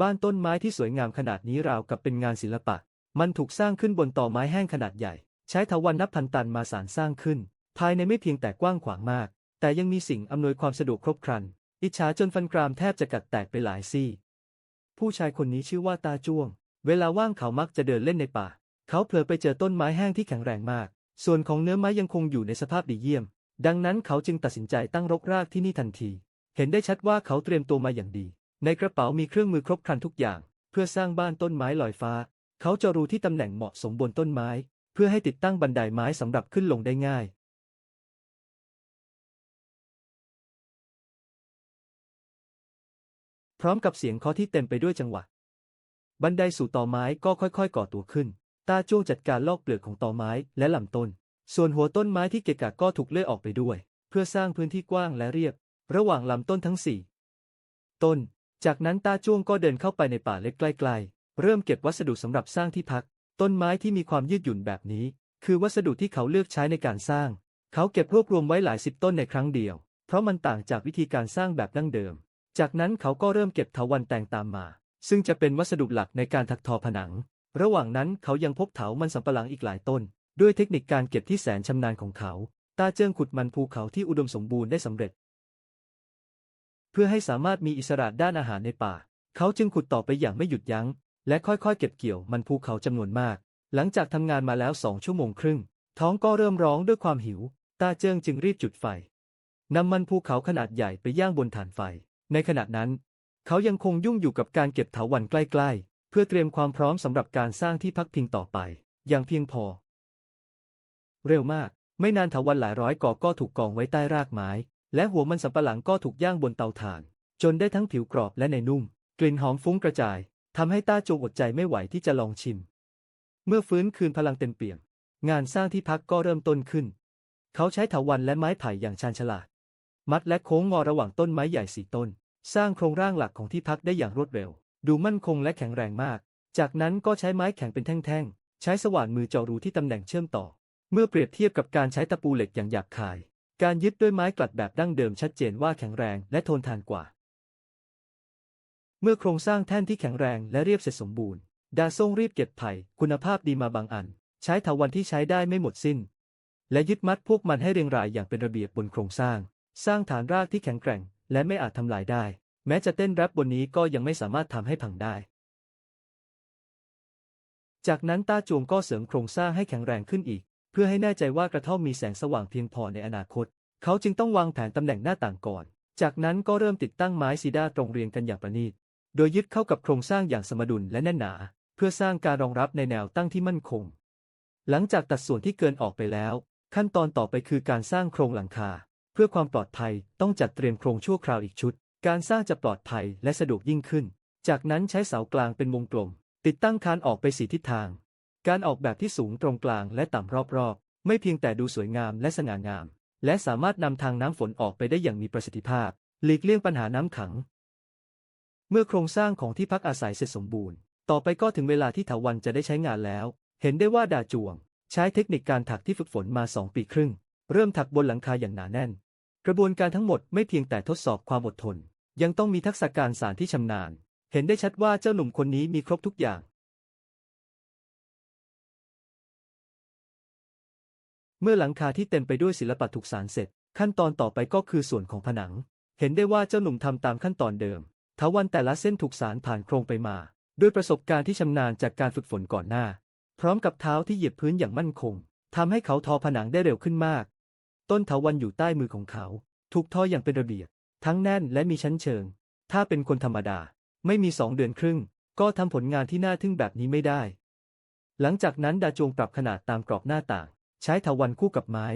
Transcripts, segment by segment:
บ้านต้นไม้ที่สวยงามขนาดนี้ราวกับเป็นงานศิลปะ มันถูกสร้างขึ้นบนต่อไม้แห้งขนาดใหญ่ ใช้ถาวันนับพันตันมาสารสร้างขึ้น ภายในไม่เพียงแต่กว้างขวางมาก แต่ยังมีสิ่งอำนวยความสะดวกครบครัน อิจฉาจนฟันกรามแทบจะกัดแตกไปหลายซี่ ผู้ชายคนนี้ชื่อว่าตาจ้วง เวลาว่างเขามักจะเดินเล่นในป่า เขาเผลอไปเจอต้นไม้แห้งที่แข็งแรงมาก ส่วนของเนื้อไม้ยังคงอยู่ในสภาพดีเยี่ยม ดังนั้นเขาจึงตัดสินใจตั้งรกรากที่นี่ทันที เห็นได้ชัดว่าเขาเตรียมตัวมาอย่างดี ในกระเป๋ามีเครื่องมือครบครันทุกอย่าง เพื่อสร้างบ้านต้นไม้ลอยฟ้า เขาจะรู้ที่ตำแหน่งเหมาะสมบนต้นไม้ เพื่อให้ติดตั้งบันไดไม้สำหรับขึ้นลงได้ง่าย พร้อมกับเสียงเคาะที่เต็มไปด้วยจังหวะ บันไดสู่ตอไม้ก็ค่อยๆ ก่อตัวขึ้น ตาจ้วงจัดการลอกเปลือกของตอไม้และลำต้น ส่วนหัวต้นไม้ที่เกะกะก็ถูกเลื่อยออกไปด้วย เพื่อสร้างพื้นที่กว้างและเรียบ ระหว่างลำต้นทั้งสี่ต้น จากนั้นตาจ้วงก็เดินเข้าไปในป่าเล็กใกล้ๆ เริ่มเก็บวัสดุสำหรับสร้างที่พัก ต้นไม้ที่มีความยืดหยุ่นแบบนี้ คือวัสดุที่เขาเลือกใช้ในการสร้าง เขาเก็บรวบรวมไว้หลายสิบต้นในครั้งเดียว เพราะมันต่างจากวิธีการสร้างแบบดั้งเดิม จากนั้นเขาก็เริ่มเก็บเถาวัลย์แต่งตามมา ซึ่งจะเป็นวัสดุหลักในการถักทอผนัง ระหว่างนั้นเขายังพบเถามันสำปะหลังอีกหลายต้น ด้วยเทคนิคการเก็บที่แสนชำนาญของเขา ตาเจิ้งขุดมันภูเขาที่อุดมสมบูรณ์ได้สำเร็จ เพื่อให้สามารถมีอิสระด้านอาหารในป่า เขาจึงขุดต่อไปอย่างไม่หยุดยัง้ง และค่อยๆ เก็บเกี่ยวมันภูเขาจำนวนมาก หลังจากทำงานมาแล้วสองชั่วโมงครึ่ง ท้องก็เริ่มร้องด้วยความหิว ตาเจิ้งจึงรีบจุดไฟนำมันภูเขาขนาดใหญ่ไปย่างบนถ่านไฟ ในขณะนั้น เขายังคงยุ่งอยู่กับการเก็บเถาวัลใกล้ๆ เพื่อเตรียมความพร้อมสำหรับการสร้างที่พักพิงต่อไป อย่างเพียงพอ เร็วมาก ไม่นานเถาวัลหลายร้อยก่อก็ถูกกองไว้ใต้รากไม้ และหัวมันสำปะหลังก็ถูกย่างบนเตาถ่าน จนได้ทั้งผิวกรอบและในนุ่ม กลิ่นหอมฟุ้งกระจายทำให้ต้าจงอดใจไม่ไหวที่จะลองชิม เมื่อฟื้นคืนพลังเต็มเปี่ยม งานสร้างที่พักก็เริ่มต้นขึ้น เขาใช้เถาวัลย์และไม้ไผ่อย่างชาญฉลาด มัดและโค้งงอระหว่างต้นไม้ใหญ่สี่ต้น สร้างโครงร่างหลักของที่พักได้อย่างรวดเร็ว ดูมั่นคงและแข็งแรงมาก จากนั้นก็ใช้ไม้แข็งเป็นแท่งๆ ใช้สว่านมือเจาะรูที่ตำแหน่งเชื่อมต่อ เมื่อเปรียบเทียบกับการใช้ตะปูเหล็กอย่างหยาบคาย การยึดด้วยไม้กลัดแบบดั้งเดิมชัดเจนว่าแข็งแรงและทนทานกว่า เมื่อโครงสร้างแท่นที่แข็งแรงและเรียบเสร็จสมบูรณ์ ดาซ่งรีบเก็บไผ่คุณภาพดีมาบางอัน ใช้ถาวันที่ใช้ได้ไม่หมดสิ้น และยึดมัดพวกมันให้เรียงรายอย่างเป็นระเบียบบนโครงสร้าง สร้างฐานรากที่แข็งแกร่ง และไม่อาจทำลายได้ แม้จะเต้นแรปบนนี้ก็ยังไม่สามารถทำให้พังได้ จากนั้นต้าจวงก็เสริมโครงสร้างให้แข็งแรงขึ้นอีก เพื่อให้แน่ใจว่ากระท่อมมีแสงสว่างเพียงพอในอนาคต เขาจึงต้องวางแผนตำแหน่งหน้าต่างก่อน จากนั้นก็เริ่มติดตั้งไม้ซีดาตรงเรียงกันอย่างประณีต โดยยึดเข้ากับโครงสร้างอย่างสมดุลและแน่นหนา เพื่อสร้างการรองรับในแนวตั้งที่มั่นคง หลังจากตัดส่วนที่เกินออกไปแล้ว ขั้นตอนต่อไปคือการสร้างโครงหลังคา เพื่อความปลอดภัยต้องจัดเตรียมโครงชั่วคราวอีกชุด การสร้างจะปลอดภัยและสะดวกยิ่งขึ้น จากนั้นใช้เสากลางเป็นวงกลม ติดตั้งคานออกไปสีทิศทาง การออกแบบที่สูงตรงกลางและต่ำรอบๆ ไม่เพียงแต่ดูสวยงามและสง่างาม และสามารถนำทางน้ำฝนออกไปได้อย่างมีประสิทธิภาพ หลีกเลี่ยงปัญหาน้ำขัง เมื่อโครงสร้างของที่พักอาศัยเสร็จสมบูรณ์ ต่อไปก็ถึงเวลาที่ถาวันจะได้ใช้งานแล้ว เห็นได้ว่าดาจวง ใช้เทคนิคการถักที่ฝึกฝนมาสองปีครึ่ง เริ่มถักบนหลังคาอย่างหนาแน่น กระบวนการทั้งหมดไม่เพียงแต่ทดสอบความอดทน ยังต้องมีทักษะการสานที่ชำนาญ เห็นได้ชัดว่าเจ้าหนุ่มคนนี้มีครบทุกอย่าง เมื่อหลังคาที่เต็มไปด้วยศิลปะถูกสานเสร็จ ขั้นตอนต่อไปก็คือส่วนของผนัง เห็นได้ว่าเจ้าหนุ่มทำตามขั้นตอนเดิมทวันแต่ละเส้นถูกสานผ่านโครงไปมา ด้วยประสบการณ์ที่ชำนาญจากการฝึกฝนก่อนหน้า พร้อมกับเท้าที่เหยียบพื้นอย่างมั่นคงทำให้เขาทอผนังได้เร็วขึ้นมาก ต้นเถาวันอยู่ใต้มือของเขา ถูกทออย่างเป็นระเบียบ ทั้งแน่นและมีชั้นเชิง ถ้าเป็นคนธรรมดา ไม่มีสองเดือนครึ่ง ก็ทำผลงานที่น่าทึ่งแบบนี้ไม่ได้ หลังจากนั้นดาจงปรับขนาดตามกรอบหน้าต่าง ใช้เถาวันคู่กับไม้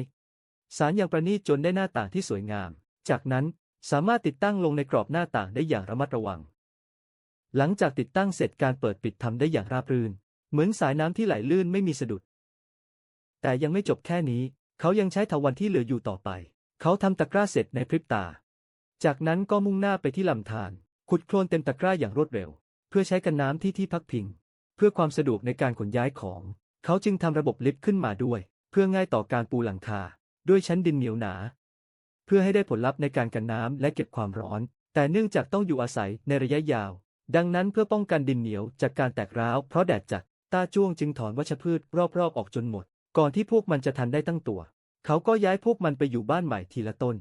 สารอย่างประณีตจนได้หน้าต่างที่สวยงาม จากนั้นสามารถติดตั้งลงในกรอบหน้าต่างได้อย่างระมัดระวัง หลังจากติดตั้งเสร็จการเปิดปิดทำได้อย่างราบรื่น เหมือนสายน้ำที่ไหลลื่นไม่มีสะดุด แต่ยังไม่จบแค่นี้ เขายังใช้เถาวันที่เหลืออยู่ต่อไป เขาทำตะกร้าเสร็จในพริบตา จากนั้นก็มุ่งหน้าไปที่ลำธารขุดโคลนเต็มตะกร้าอย่างรวดเร็ว เพื่อใช้กันน้ำที่ที่พักพิง เพื่อความสะดวกในการขนย้ายของ เขาจึงทำระบบลิฟต์ขึ้นมาด้วย เพื่อง่ายต่อการปูหลังคา ด้วยชั้นดินเหนียวหนา เพื่อให้ได้ผลลัพธ์ในการกันน้ำและเก็บความร้อน แต่เนื่องจากต้องอยู่อาศัยในระยะยาว ดังนั้นเพื่อป้องกันดินเหนียวจากการแตกร้าวเพราะแดดจัดตาจ้วงจึงถอนวัชพืชรอบๆออกจนหมด ก่อนที่พวกมันจะทันได้ตั้งตัว เขาก็ย้ายพวกมันไปอยู่บ้านใหม่ทีละต้น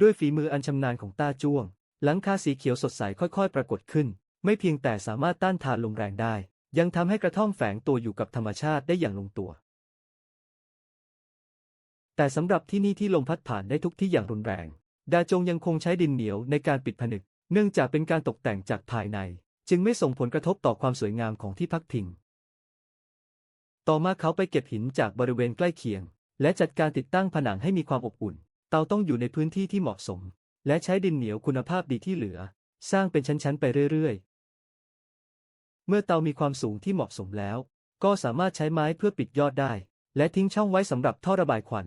ด้วยฝีมืออันชำนาญของต้าจ้วง หลังคาสีเขียวสดใสค่อยๆ ปรากฏขึ้น ไม่เพียงแต่สามารถต้านทานลมแรงได้ ยังทำให้กระท่อมแฝงตัวอยู่กับธรรมชาติได้อย่างลงตัว แต่สำหรับที่นี่ที่ลมพัดผ่านได้ทุกที่อย่างรุนแรง ดาจงยังคงใช้ดินเหนียวในการปิดผนึก เนื่องจากเป็นการตกแต่งจากภายใน จึงไม่ส่งผลกระทบต่อความสวยงามของที่พักพิง ต่อมาเขาไปเก็บหินจากบริเวณใกล้เคียง และจัดการติดตั้งผนังให้มีความอบอุ่น เตาต้องอยู่ในพื้นที่ที่เหมาะสม และใช้ดินเหนียวคุณภาพดีที่เหลือ สร้างเป็นชั้นๆไปเรื่อยๆ เมื่อเตามีความสูงที่เหมาะสมแล้ว ก็สามารถใช้ไม้เพื่อปิดยอดได้ และทิ้งช่องไว้สำหรับท่อระบายควัน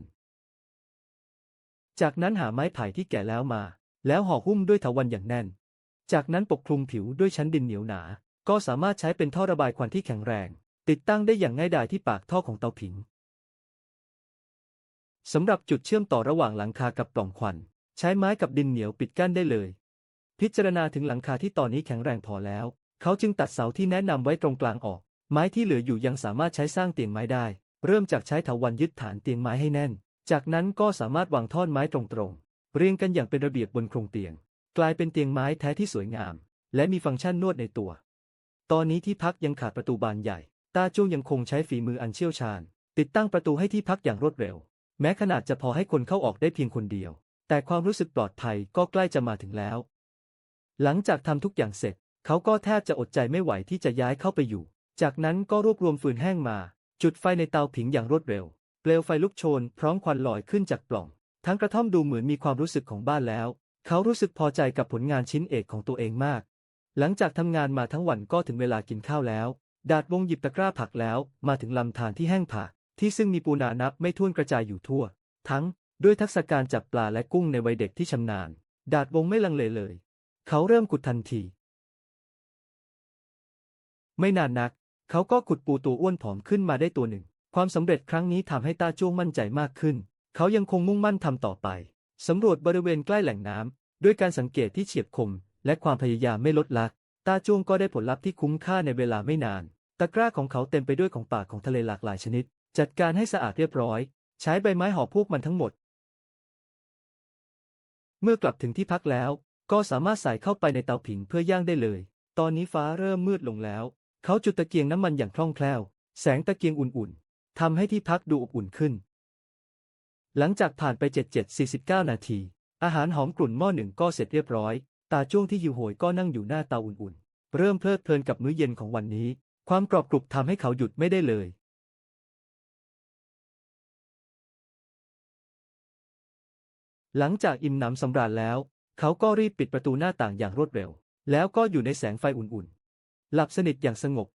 จากนั้นหาไม้ไผ่ที่แก่แล้วมา แล้วห่อหุ้มด้วยเถาวัลย์อย่างแน่น จากนั้นปกคลุมผิวด้วยชั้นดินเหนียวหนา ก็สามารถใช้เป็นท่อระบายควันที่แข็งแรง ติดตั้งได้อย่างง่ายดายที่ปากท่อของเตาผิงสำหรับจุดเชื่อมต่อระหว่างหลังคากับปล่องควัน ใช้ไม้กับดินเหนียวปิดกั้นได้เลย พิจารณาถึงหลังคาที่ตอนนี้แข็งแรงพอแล้ว เขาจึงตัดเสาที่แนะนำไว้ตรงกลางออก ไม้ที่เหลืออยู่ยังสามารถใช้สร้างเตียงไม้ได้ เริ่มจากใช้เถาวัลย์ยึดฐานเตียงไม้ให้แน่น จากนั้นก็สามารถวางท่อนไม้ตรงๆ เรียงกันอย่างเป็นระเบียบบนโครงเตียง กลายเป็นเตียงไม้แท้ที่สวยงาม และมีฟังก์ชันนวดในตัว ตอนนี้ที่พักยังขาดประตูบานใหญ่ ตาจ้วงยังคงใช้ฝีมืออันเชี่ยวชาญ ติดตั้งประตูให้ที่พักอย่างรวดเร็ว แม้ขนาดจะพอให้คนเข้าออกได้เพียงคนเดียว แต่ความรู้สึกปลอดภัยก็ใกล้จะมาถึงแล้วหลังจากทำทุกอย่างเสร็จ เขาก็แทบจะอดใจไม่ไหวที่จะย้ายเข้าไปอยู่ จากนั้นก็รวบรวมฟืนแห้งมา จุดไฟในเตาผิงอย่างรวดเร็ว เปลวไฟลุกโชน พร้อมควันลอยขึ้นจากปล่อง ทั้งกระท่อมดูเหมือนมีความรู้สึกของบ้านแล้ว เขารู้สึกพอใจกับผลงานชิ้นเอกของตัวเองมาก หลังจากทำงานมาทั้งวันก็ถึงเวลากินข้าวแล้ว ดาดวงหยิบตะกร้าผักแล้ว มาถึงลำธารที่แห้งผากที่ซึ่งมีปูนานับไม่ถ้วนกระจายอยู่ทั่ว ทั้งด้วยทักษะการจับปลาและกุ้งในวัยเด็กที่ชำนาญ ดาดวงไม่ลังเลเลย เขาเริ่มขุดทันที ไม่นานนัก เขาก็ขุดปูตัวอ้วนผอมขึ้นมาได้ตัวหนึ่ง ความสำเร็จครั้งนี้ทำให้ต้าจ้วงมั่นใจมากขึ้น เขายังคงมุ่งมั่นทำต่อไปสำรวจบริเวณใกล้แหล่งน้ำด้วยการสังเกตที่เฉียบคม และความพยายามไม่ลดละตาจ้วงก็ได้ผลลัพธ์ที่คุ้มค่าในเวลาไม่นาน ตะกร้าของเขาเต็มไปด้วยของป่าของทะเลหลากหลายชนิด จัดการให้สะอาดเรียบร้อย ใช้ใบไม้ห่อพวกมันทั้งหมด เมื่อกลับถึงที่พักแล้ว ก็สามารถใส่เข้าไปในเตาผิงเพื่อย่างได้เลย ตอนนี้ฟ้าเริ่มมืดลงแล้ว เขาจุดตะเกียงน้ำมันอย่างคล่องแคล่ว แสงตะเกียงอุ่นๆทำให้ที่พักดูอบอุ่นขึ้น หลังจากผ่านไป7-7-49 นาที อาหารหอมกลุ่นหม้อหนึ่งก็เสร็จเรียบร้อย ตาจ้วงที่หิวโหยก็นั่งอยู่หน้าเตาอุ่นๆ เริ่มเพลิดเพลินกับมื้อเย็นของวันนี้ ความกรอบกรุบทำให้เขาหยุดไม่ได้เลยหลังจากอิ่มหนำสำราญแล้ว เขาก็รีบปิดประตูหน้าต่างอย่างรวดเร็ว แล้วก็อยู่ในแสงไฟอุ่นๆ หลับสนิทอย่างสงบ